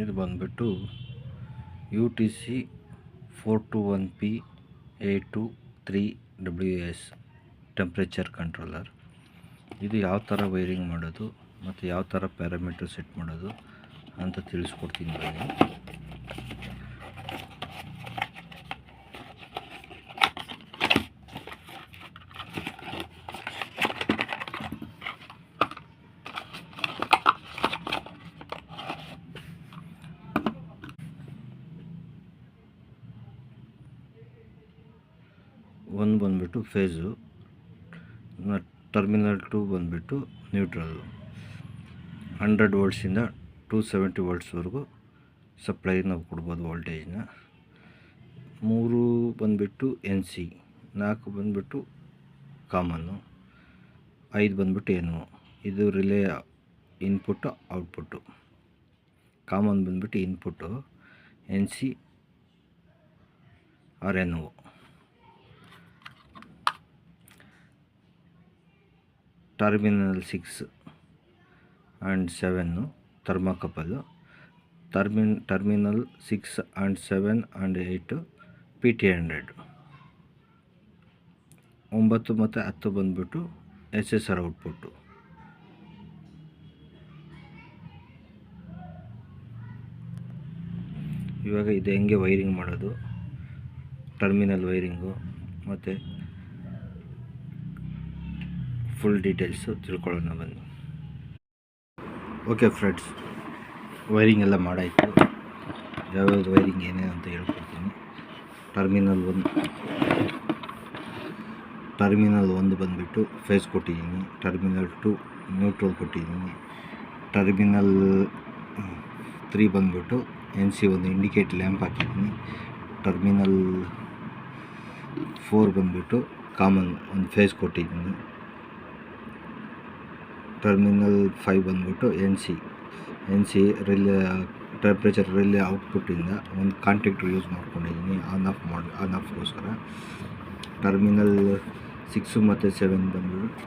ಇದು ಬಂದ್ಬಿಟ್ಟು U T C four two one P A two three W S temperature controller ಇದು ಯಾವ ಥರ ವೈರಿಂಗ್ ಮಾಡೋದು ಮತ್ತು ಯಾವ ಥರ ಪ್ಯಾರಾಮೀಟರ್ ಸೆಟ್ ಮಾಡೋದು ಅಂತ ತಿಳಿಸ್ಕೊಡ್ತೀನಿ ಬನ್ನಿ. ಒಂದು ಬಂದುಬಿಟ್ಟು ಫೇಸು ಟರ್ಮಿನಲ್ ಟು ಬಂದುಬಿಟ್ಟು ನ್ಯೂಟ್ರಲ್ಲು ಹಂಡ್ರೆಡ್ ವೋಲ್ಟ್ಸಿಂದ ಟೂ ಸೆವೆಂಟಿ ವೋಲ್ಟ್ಸ್ವರೆಗೂ ಸಪ್ಲೈ ನಾವು ಕೊಡ್ಬೋದು ವೋಲ್ಟೇಜ್ನ. ಮೂರು ಬಂದುಬಿಟ್ಟು ಎನ್ ಸಿ, ನಾಲ್ಕು ಬಂದುಬಿಟ್ಟು ಕಾಮನ್ನು, ಐದು ಬಂದುಬಿಟ್ಟು ಏನು ಇದು ರಿಲೇ ಇನ್ಪುಟ್ಟು, ಔಟ್ಪುಟ್ಟು. ಕಾಮನ್ ಬಂದುಬಿಟ್ಟು input, N C R N O. Terminal six and seven thermocouple, ಟರ್ಮಿನ್, terminal six and seven and eight P T hundred. ಒಂಬತ್ತು ಮತ್ತು ಹತ್ತು ಬಂದುಬಿಟ್ಟು ಎಸ್ ಎಸ್ ಆರ್ ಔಟ್ಪುಟ್ಟು. ಇವಾಗ ಇದು ಹೆಂಗೆ ವೈರಿಂಗ್ ಮಾಡೋದು? ಟರ್ಮಿನಲ್ ವೈರಿಂಗು ಮತ್ತು ಫುಲ್ ಡೀಟೇಲ್ಸು ತಿಳ್ಕೊಳ್ಳೋಣ ಬಂದು ಓಕೆ ಫ್ರೆಂಡ್ಸ್ ವೈರಿಂಗ್ ಎಲ್ಲ ಮಾಡಾಯಿತು. ಯಾವ್ಯಾವ್ದು ವೈರಿಂಗ್ ಏನೇನು ಅಂತ ಹೇಳ್ಕೊಡ್ತೀನಿ. ಟರ್ಮಿನಲ್ ಒಂದು ಟರ್ಮಿನಲ್ ಒಂದು ಬಂದುಬಿಟ್ಟು ಫೇಸ್ ಕೊಟ್ಟಿದ್ದೀನಿ. ಟರ್ಮಿನಲ್ ಟು ನ್ಯೂಟ್ರಲ್ ಕೊಟ್ಟಿದ್ದೀನಿ. ಟರ್ಮಿನಲ್ ತ್ರೀ ಬಂದುಬಿಟ್ಟು ಎನ್ ಸಿ ಒಂದು ಇಂಡಿಕೇಟ್ ಲ್ಯಾಂಪ್ ಹಾಕಿದ್ದೀನಿ. ಟರ್ಮಿನಲ್ ಫೋರ್ ಬಂದುಬಿಟ್ಟು ಕಾಮನ್ ಒಂದು ಫೇಸ್ ಕೊಟ್ಟಿದ್ದೀನಿ. ಟರ್ಮಿನಲ್ ಫೈವ್ ಬಂದುಬಿಟ್ಟು N C. N C relay temperature relay ಔಟ್ಪುಟ್ಟಿಂದ ಒಂದು ಕಾಂಟ್ಯಾಕ್ಟ್ರ್ ಯೂಸ್ ಮಾಡ್ಕೊಂಡಿದ್ದೀನಿ ಆನ್ ಆಫ್ ಮಾಡಿ ಆನ್ ಆಫ್ಗೋಸ್ಕರ ಟರ್ಮಿನಲ್ ಸಿಕ್ಸು ಮತ್ತು ಸೆವೆನ್ ಬಂದುಬಿಟ್ಟು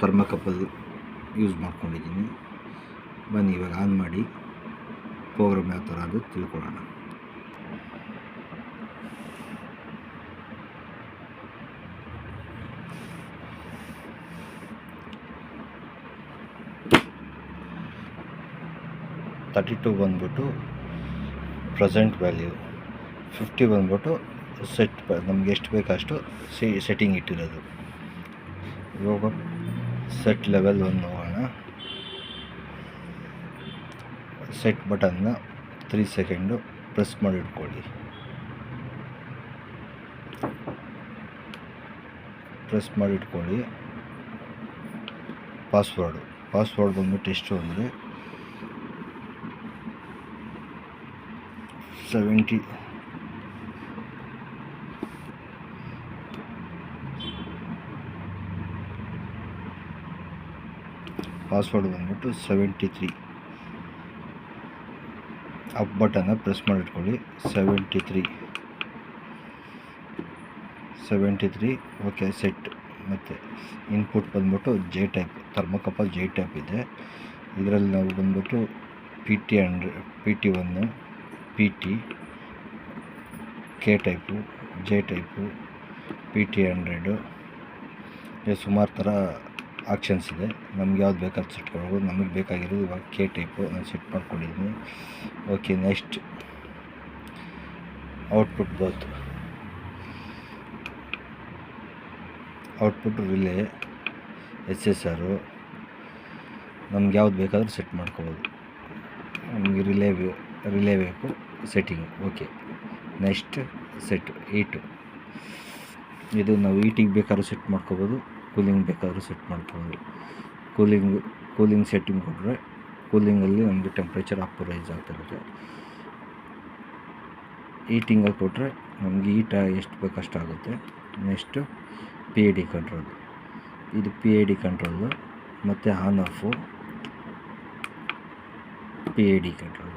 ಥರ್ಮಕಪಲ್ ಯೂಸ್ ಮಾಡ್ಕೊಂಡಿದ್ದೀನಿ ಬನ್ನಿ ಇವಾಗ ಆನ್ ಮಾಡಿ. ಪ್ರೋಗ್ರಾಮ್ ಯಾವ ಥರ ಅದು ತಿಳ್ಕೊಳ್ಳೋಣ. ತರ್ಟಿ ಟು ಬಂದ್ಬಿಟ್ಟು ಪ್ರೆಸೆಂಟ್ ವ್ಯಾಲ್ಯೂ ಫಿಫ್ಟಿ ಬಂದ್ಬಿಟ್ಟು ಸೆಟ್ ನಮ್ಗೆ ಎಷ್ಟು ಬೇಕಷ್ಟು ಸಿ ಸೆಟ್ಟಿಂಗ್ ಇಟ್ಟಿರೋದು. ಇವಾಗ ಸೆಟ್ ಲೆವೆಲ್ ಒಂದು ಹೋಗೋಣ ಸೆಟ್ ಬಟನ್ನ ತ್ರೀ ಸೆಕೆಂಡು ಪ್ರೆಸ್ ಮಾಡಿ ಇಟ್ಕೊಳ್ಳಿ. ಪ್ರೆಸ್ ಮಾಡಿ ಇಟ್ಕೊಳ್ಳಿ. ಪಾಸ್ವರ್ಡು ಪಾಸ್ವರ್ಡ್ ಬಂದ್ಬಿಟ್ಟು ಎಷ್ಟು ಅಂದರೆ ಸೆವೆಂಟಿ ಪಾಸ್ವರ್ಡ್ ಬಂದ್ಬಿಟ್ಟು ಸೆವೆಂಟಿ ತ್ರೀ ಅಪ್ ಬಟನ್ನ press ಮಾಡಿಟ್ಕೊಳ್ಳಿ. Seventy three seventy three okay set ಮತ್ತು ಇನ್ಪುಟ್ ಬಂದ್ಬಿಟ್ಟು J type thermocouple J type ಇದೆ. ಇದರಲ್ಲಿ ನಾವು ಬಂದ್ಬಿಟ್ಟು P T hundred P T one P T K type J type P T hundred ಸುಮಾರು ಥರ actions ಇದೆ. ನಮ್ಗೆ ಯಾವ್ದು ಬೇಕಾದ್ರೆ ಸೆಟ್ ಮಾಡ್ಬೋದು. ನಮಗೆ ಬೇಕಾಗಿರೋದು ಇವಾಗ ಕೆ ಟೈಪು ನಾನು ಸೆಟ್ ಮಾಡ್ಕೊಂಡಿದ್ದೀನಿ. Okay next output both output relay S S ಆರು ನಮ್ಗೆ ಯಾವ್ದು ಬೇಕಾದರೂ ಸೆಟ್ ಮಾಡ್ಕೋಬೋದು. ನಮಗೆ ರಿಲೇ ರಿಲೇ ಬೇಕು. Setting okay next set eight ಇದು ನಾವು ಈಟಿಗೆ ಬೇಕಾದ್ರೂ ಸೆಟ್ ಮಾಡ್ಕೋಬೋದು ಕೂಲಿಂಗ್ ಬೇಕಾದರೂ ಸೆಟ್ ಮಾಡ್ಕೋಬೋದು. ಕೂಲಿಂಗ್ ಕೂಲಿಂಗ್ ಸೆಟ್ಟಿಂಗ್ ಕೊಟ್ಟರೆ ಕೂಲಿಂಗಲ್ಲಿ ನಮಗೆ ಟೆಂಪ್ರೇಚರ್ ಅಪ್ ರೈಸ್ ಆಗ್ತಿರುತ್ತೆ ಈಟಿಂಗಲ್ಲಿ ಕೊಟ್ಟರೆ ನಮಗೆ ಈಟ ಎಷ್ಟು ಬೇಕಷ್ಟು ಆಗುತ್ತೆ. Next P A D control ಇದು ಪಿ ಎ ಡಿ ಕಂಟ್ರೋಲು ಮತ್ತು on off P I D control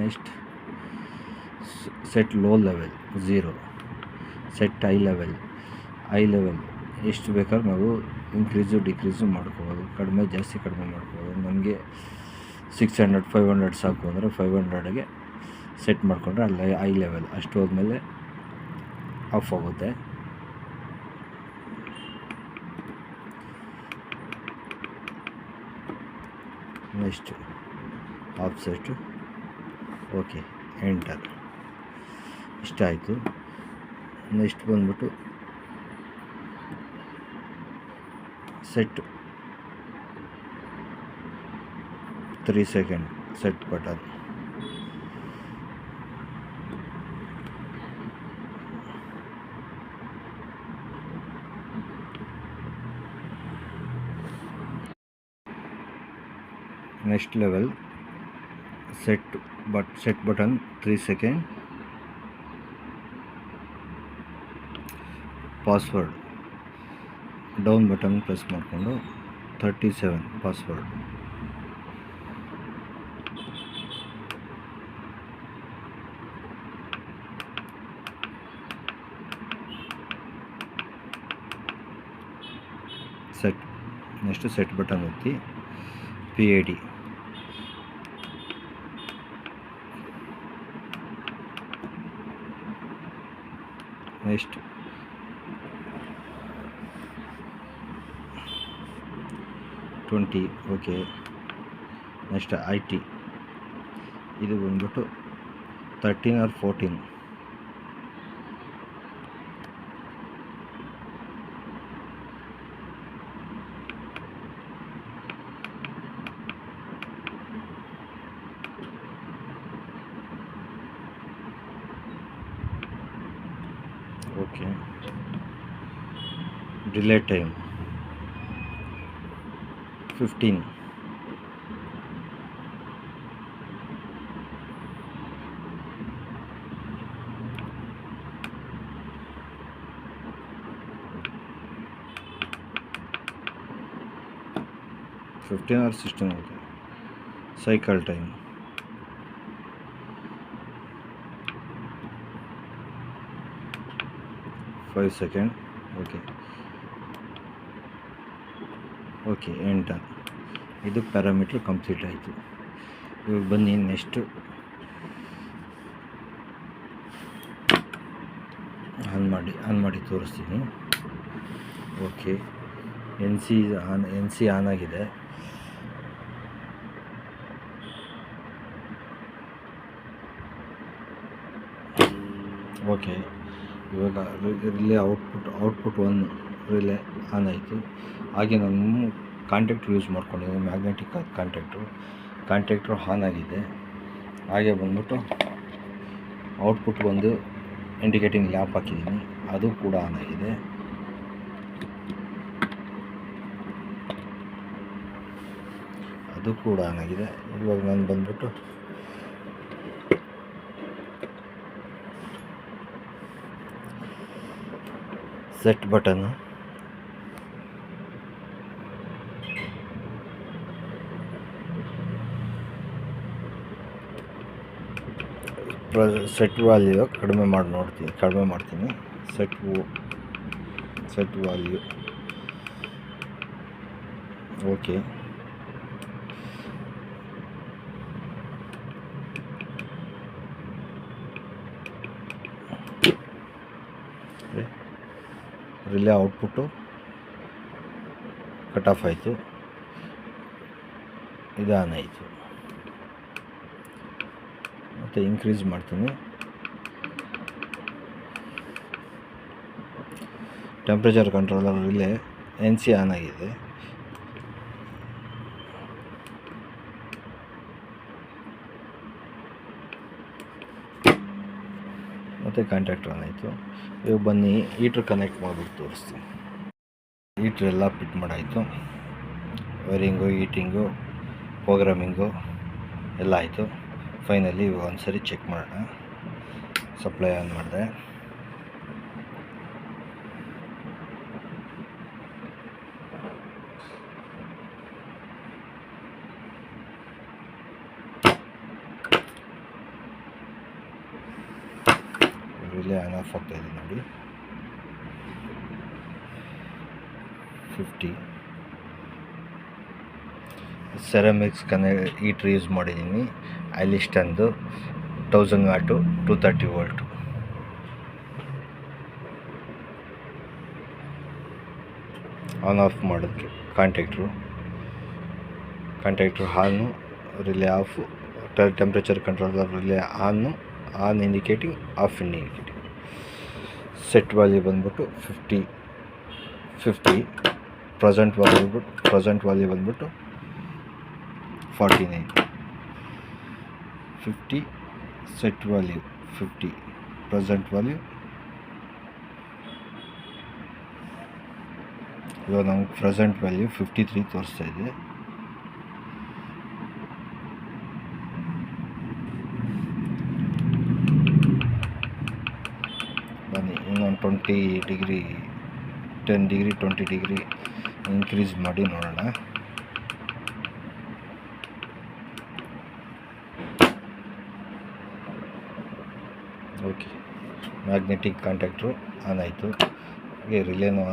next set low level zero set high level high level ಎಷ್ಟು ಬೇಕಾದ್ರೂ ನಾವು ಇನ್ಕ್ರೀಸು ಡಿಕ್ರೀಸು ಮಾಡ್ಕೋಬೋದು. ಕಡಿಮೆ, ಜಾಸ್ತಿ ಕಡಿಮೆ ಮಾಡ್ಕೋಬೋದು. ನಮಗೆ ಸಿಕ್ಸ್ ಹಂಡ್ರೆಡ್ ಫೈವ್ ಹಂಡ್ರೆಡ್ ಸಾಕು ಅಂದರೆ ಫೈವ್ ಹಂಡ್ರೆಡ್ಗೆ ಸೆಟ್ ಮಾಡಿಕೊಂಡ್ರೆ ಅಲ್ಲಿ ಐ ಲೆವೆಲ್ ಅಷ್ಟು ಹೋದ್ಮೇಲೆ ಆಫ್ ಆಗುತ್ತೆ. Next off set okay enter ಇಷ್ಟ ಆಯಿತು ನೆಕ್ಸ್ಟ್ ಬಂದ್ಬಿಟ್ಟು set. Three second set button. Next level. Set but set button 3 second password down button press ಮಾಡಿಕೊಂಡು thirty seven password set next set button ಒತ್ತಿ P A D next twenty okay next I T ಇದು ಬಂದ್ಬಿಟ್ಟು thirteen or fourteen okay. Delay time. Fifteen. Fifteen और sixteen okay गया। Cycle time. Five second okay okay ಎಂಟ ಇದು parameter complete ಆಯಿತು. ಇವಾಗ ಬನ್ನಿ ನೆಕ್ಸ್ಟು ಆನ್ ಮಾಡಿ ಆನ್ ಮಾಡಿ ತೋರಿಸ್ತೀನಿ. Okay N C on N C on ಆಗಿದೆ. ಓಕೆ ಇವಾಗ relay output output one relay on ಆಯಿತು. ಹಾಗೆ ನಾನು ಕಾಂಟ್ಯಾಕ್ಟ್ರ್ ಯೂಸ್ ಮಾಡ್ಕೊಂಡಿದ್ದೀನಿ, ಮ್ಯಾಗ್ನೆಟಿಕ್ ಕಾಂಟ್ಯಾಕ್ಟ್ರು ಕಾಂಟ್ಯಾಕ್ಟ್ರು ಆನ್ ಆಗಿದೆ. ಹಾಗೆ ಬಂದ್ಬಿಟ್ಟು ಔಟ್ಪುಟ್ ಬಂದು ಇಂಡಿಕೇಟಿಂಗ್ ಲ್ಯಾಪ್ ಹಾಕಿದ್ದೀನಿ. ಅದು ಕೂಡ ಆನ್ ಆಗಿದೆ. ಅದು ಕೂಡ ಆನ್ ಆಗಿದೆ. ಇವಾಗ ನಾನು ಬಂದ್ಬಿಟ್ಟು ಸೆಟ್ ಬಟನ್ ಸೆಟ್ ವ್ಯಾಲ್ಯೂ ಕಡಿಮೆ ಮಾಡಿ ನೋಡ್ತೀನಿ ಕಡಿಮೆ ಮಾಡ್ತೀನಿ. Set set value okay relay output cut off ಆಯಿತು. ಇದು ಆನ್ ಆಯಿತು. ಮತ್ತು ಇನ್ಕ್ರೀಸ್ ಮಾಡ್ತೀನಿ. Temperature controller relay N C on ಆಗಿದೆ. ಮತ್ತು ಕಾಂಟ್ಯಾಕ್ಟ್ ಆನ್ ಆಯಿತು. ಇವಾಗ ಬನ್ನಿ ಈಟ್ರ್ ಕನೆಕ್ಟ್ ಮಾಡಿಬಿಟ್ಟು ತೋರಿಸ್ತೀನಿ. ಹೀಟ್ರ್ ಎಲ್ಲ ಫಿಟ್ ಮಾಡಾಯಿತು. ವೈರಿಂಗು ಈಟಿಂಗು ಪ್ರೋಗ್ರಾಮಿಂಗು ಎಲ್ಲ ಆಯಿತು. ಫೈನಲಿ ಒಂದು ಸರಿ ಚೆಕ್ ಮಾಡೋಣ. ಸಪ್ಲೈ ಆನ್ ಮಾಡಿದೆ ರಿಲೇ ಆನ್ ಆಫ್ ಇದೆ ನೋಡಿ. ಫಿಫ್ಟಿ ಸೆರಾಮಿಕ್ಸ್ ಕನೆ ಈಟ್ರ್ ಯೂಸ್ ಮಾಡಿದ್ದೀನಿ. ಐಲಿಸ್ಟಂದು thousand watt two thirty volt on off ಮಾಡಿದ್ರು contactor contactor on relay off temperature controller relay on on indicating off indicating set value ಬಂದ್ಬಿಟ್ಟು fifty fifty present value ಬಂದ್ಬಿಟ್ಟು present value ಬಂದ್ಬಿಟ್ಟು forty nine fifty set value fifty present value ಇವಾಗ ನಮ್ಗೆ present value fifty three ತೋರಿಸ್ತಾ ಇದೆ ಬನ್ನಿ twenty degree ten degree twenty degree increase ಮಾಡಿ ನೋಡೋಣ. ಓಕೆ ಮ್ಯಾಗ್ನೆಟಿಕ್ ಕಾಂಟ್ಯಾಕ್ಟ್ರು ಆನ್ ಆಯಿತು. ಹಾಗೆ ರಿಲೇನು